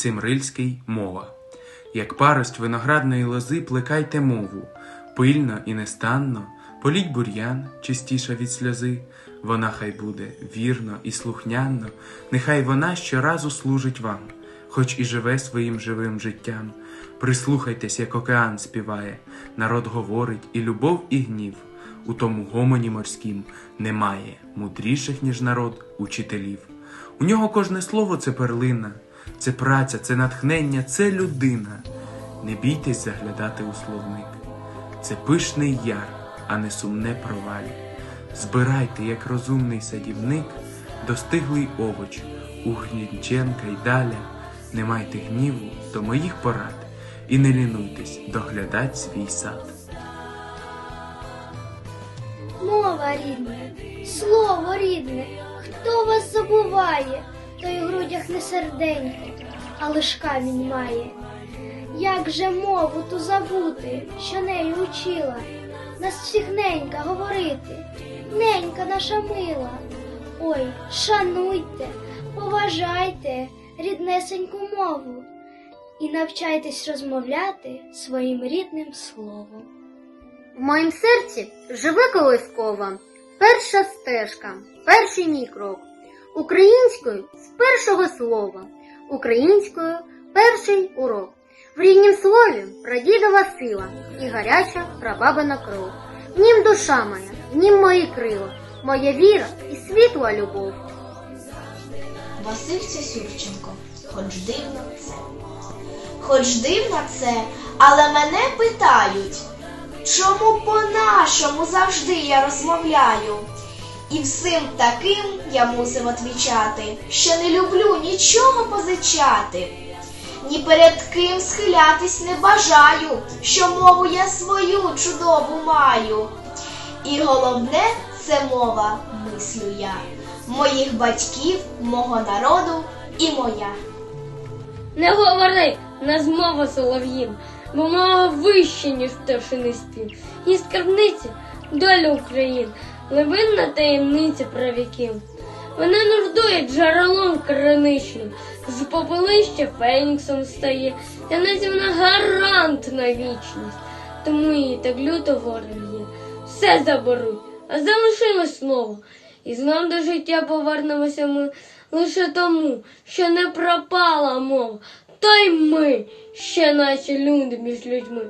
Максим Рильський мова. Як парость виноградної лози плекайте мову, пильно і нестанно, політь бур'ян, чистіша від сльози. Вона хай буде вірно і слухняно, нехай вона щоразу служить вам, хоч і живе своїм живим життям. Прислухайтесь, як океан співає, народ говорить, і любов, і гнів. У тому гомоні морськім немає мудріших, ніж народ, учителів. У нього кожне слово це перлина, це праця, це натхнення, це людина. Не бійтесь заглядати у словник. Це пишний яр, а не сумне проваль. Збирайте, як розумний садівник, достиглий овоч у й даля. Не майте гніву до моїх порад і не лінуйтесь доглядать свій сад. Мова рідна, слово рідне, хто вас забуває, той у грудях не серденько, а лиш камінь має. Як же мову ту забути, що нею учила, нас всіх ненька говорити, ненька наша мила. Ой, шануйте, поважайте ріднесеньку мову і навчайтесь розмовляти своїм рідним словом. В моїм серці живе колискова, перша стежка, перший мій крок. Українською з першого слова, українською перший урок. В ріднім слові прадідова сила і гаряча прабабина кров. В нім душа моя, в нім мої крила, моя віра і світла любов. Василь Сюрченко, хоч дивно це. Хоч дивно це, але мене питають, чому по-нашому завжди я розмовляю? І всім таким я мусив отвічати, що не люблю нічого позичати. Ні перед ким схилятись не бажаю, що мову я свою чудову маю. І головне це мова, мислю я, моїх батьків, мого народу і моя. Не говори, нас мова солов'їн, бо мова вище, ніж пташиний спів. І скарбниці доля Україн, глибинна таємниця правіків. Вона нуждує джерелом криничним, з попелища феніксом стає, для нас вона гарант на вічність, тому її так люто ворог є. Все заберуть, а залишилось слово. І знов до життя повернемося ми лише тому, що не пропала мова, то й ми, ще наші люди між людьми.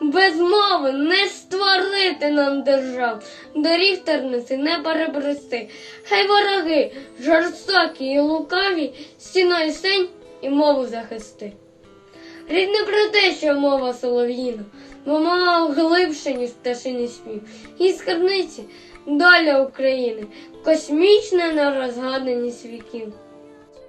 Без мови не створити нам держав, доріг терниці не перебрести. Хай вороги, жорстокі і лукаві, стіною сень і мову захисти. Рід не про те, що мова солов'їна, бо мова глибше, ніж пташиний спів. І скарбниці доля України, космічна нерозгаданість віків.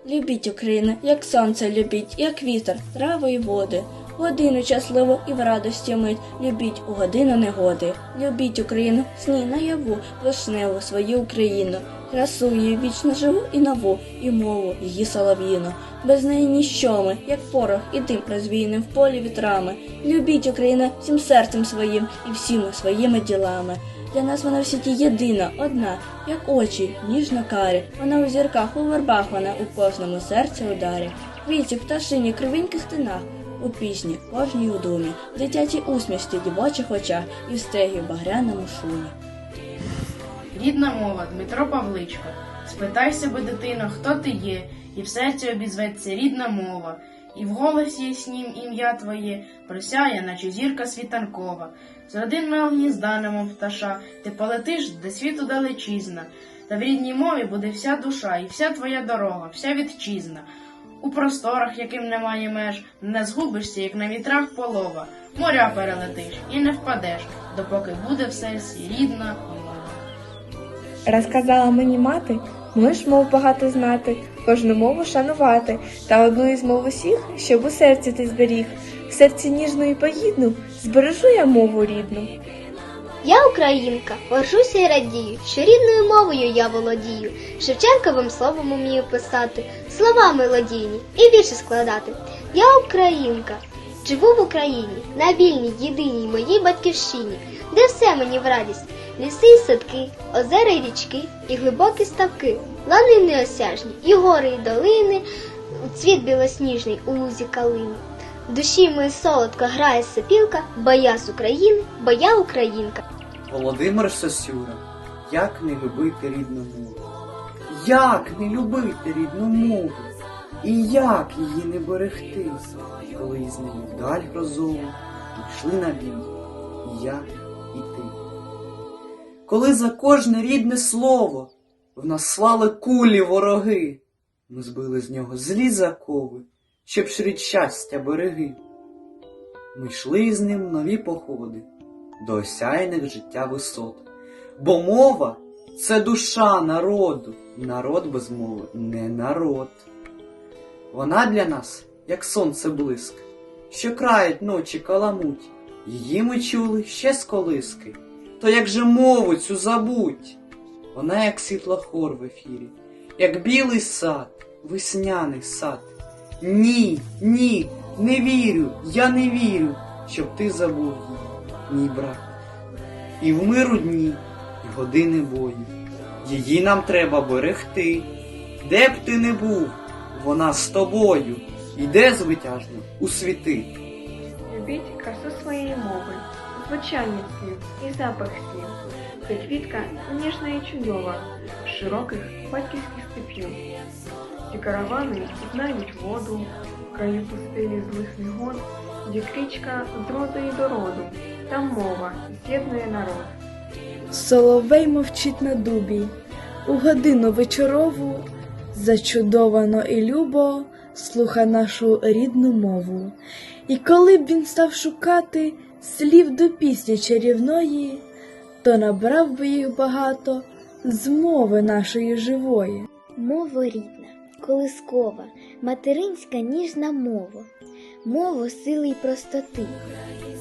Любіть Україну, як сонце любіть, як вітер, трави і води. Годину щасливу і в радості мить, любіть у годину негоди. Любіть Україну, сні наяву, вишневу свою Україну. Красу її вічно живу і нову, і мову її солов'їну. Без неї ніщо ми, як порох і дим розвійним в полі вітрами. Любіть Україну всім серцем своїм і всіми своїми ділами. Для нас вона в світі єдина, одна, як очі, ніжно карі. Вона у зірках, у вербах вона у кожному серці ударі. Віці, пташині, кривеньких тинах, у пісні, кожній у думі, в дитячій усмішці, дівочих очах і в стегі в багряному шумі. Рідна мова Дмитро Павличко. Спитай себе, дитино, хто ти є, і в серці обізветься рідна мова, і в голосі яснім ім'я твоє просяє, наче зірка світанкова. З родинного гнізда, немов пташа, ти полетиш до світу далечізна, та в рідній мові буде вся душа, і вся твоя дорога, вся вітчизна. У просторах, яким немає меж, не згубишся, як на вітрах полова, моря перелетиш і не впадеш, допоки буде в серці рідна мова. Розказала мені мати, можеш мов багато знати, кожну мову шанувати, та одну із мов усіх, щоб у серці ти зберіг. В серці ніжну і поїдну збережу я мову рідну. Я українка, горжуся і радію, що рідною мовою я володію, Шевченковим словом умію писати, слова мелодійні і вірші складати. Я українка, живу в Україні, на вільній, єдиній моїй батьківщині, де все мені в радість, ліси і садки, озера й річки, і глибокі ставки, лани неосяжні, і гори, і долини, цвіт білосніжний у лузі калини. В душі моїй солодко грає сопілка, бо я з України, бо я українка. Володимир Сосюра, як не любити рідну мову? Як не любити рідну мову? І як її не берегти, коли із нею вдаль грозову йшли на бій, я. Коли за кожне рідне слово в нас слали кулі вороги, ми збили з нього злі закови, щоб шрід щастя береги. Ми йшли з ним нові походи до осяяних життя висот. Бо мова це душа народу, народ без мови не народ. Вона для нас, як сонце блиск, що крають ночі каламуть. Її ми чули ще з колиски. То як же мову цю забудь? Вона як світла хор в ефірі, як білий сад, весняний сад. Ні, ні, не вірю, я не вірю, щоб ти забув її, мій брат. І в миру дні, і години бою. Її нам треба берегти. Де б ти не був, вона з тобою. Іде звитяжно у світи. Любіть красу своєї мови, звучання слів і запах слів. Це квітка ніжна і чудова, широких батьківських степів. Ці каравани знають воду, краю пустелі злих негод, де річка з роду і до роду, там мова з'єднує народ. Соловей мовчить на дубі, у годину вечорову, зачудовано і любо слуха нашу рідну мову. І коли б він став шукати слів до пісні чарівної, то набрав би їх багато з мови нашої живої. Мова рідна, колискова, материнська ніжна мова, мова сили й простоти.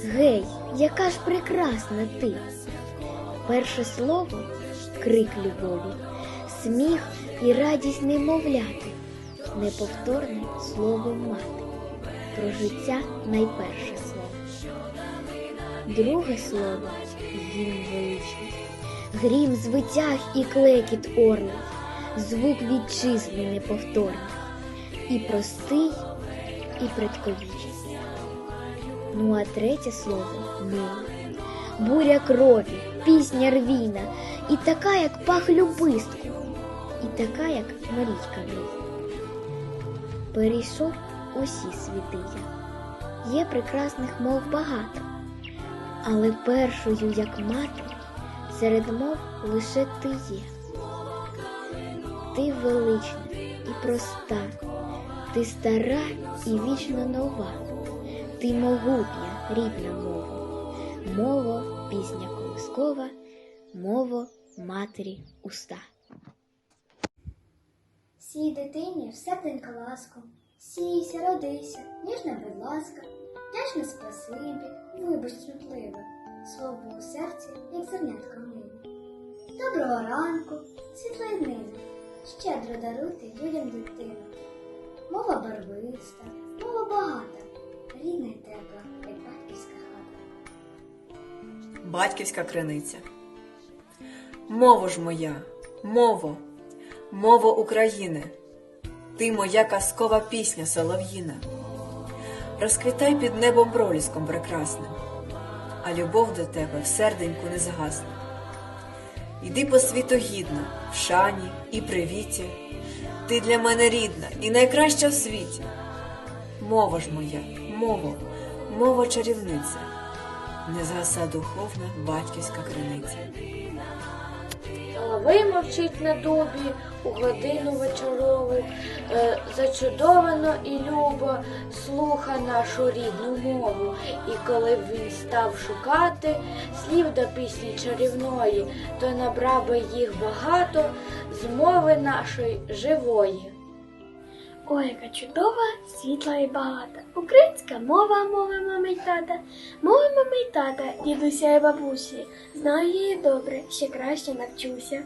Гей, яка ж прекрасна ти! Перше слово крик любові, сміх і радість немовляти, неповторне слово мати, про життя найперше. Друге слово гімн величний, грім звитяг і клекіт орлик, звук вітчизни неповторний, і простий, і предковічний. Ну а третє слово мила, буря крові, пісня рвіна, і така, як пах любистку, і така, як Марічка близько. Перейшов усі світи я. Є прекрасних мов багато, але першою, як мати, серед мов лише ти є. Ти велична і проста, ти стара і вічно нова, ти могутня, рідна мова, мова, пісня колискова, мова матері уста. Сій дитині все пленька ласку, сійся, родися, ніжна будь ласка, вдячна спасибі, вибач чутливе, слово у серці, як зернятка миле. Доброго ранку, світлої днини, щедро даруйте людям дитину. Мова барвиста, мова багата, рідна й тепла, як батьківська хата. Батьківська криниця. Мово ж моя, мово, мово України, ти моя казкова пісня солов'їна. Розквітай під небом проліском прекрасним, а любов до тебе в серденьку не згасне. Йди по світу гідно, в шані і привіті. Ти для мене рідна і найкраща в світі. Мова ж моя, мово, мова чарівниця, не згаса духовна батьківська криниця. Соловей мовчить на дубі у годину вечорову, е, зачудовано і любо слуха нашу рідну мову. І коли б він став шукати слів до пісні чарівної, то набрав би їх багато з мови нашої живої. Ой, яка чудова, світла і багата. Українська мова, мови мами й тата, мови мами й тата, дідуся і бабусі. Знаю її добре, ще краще навчуся.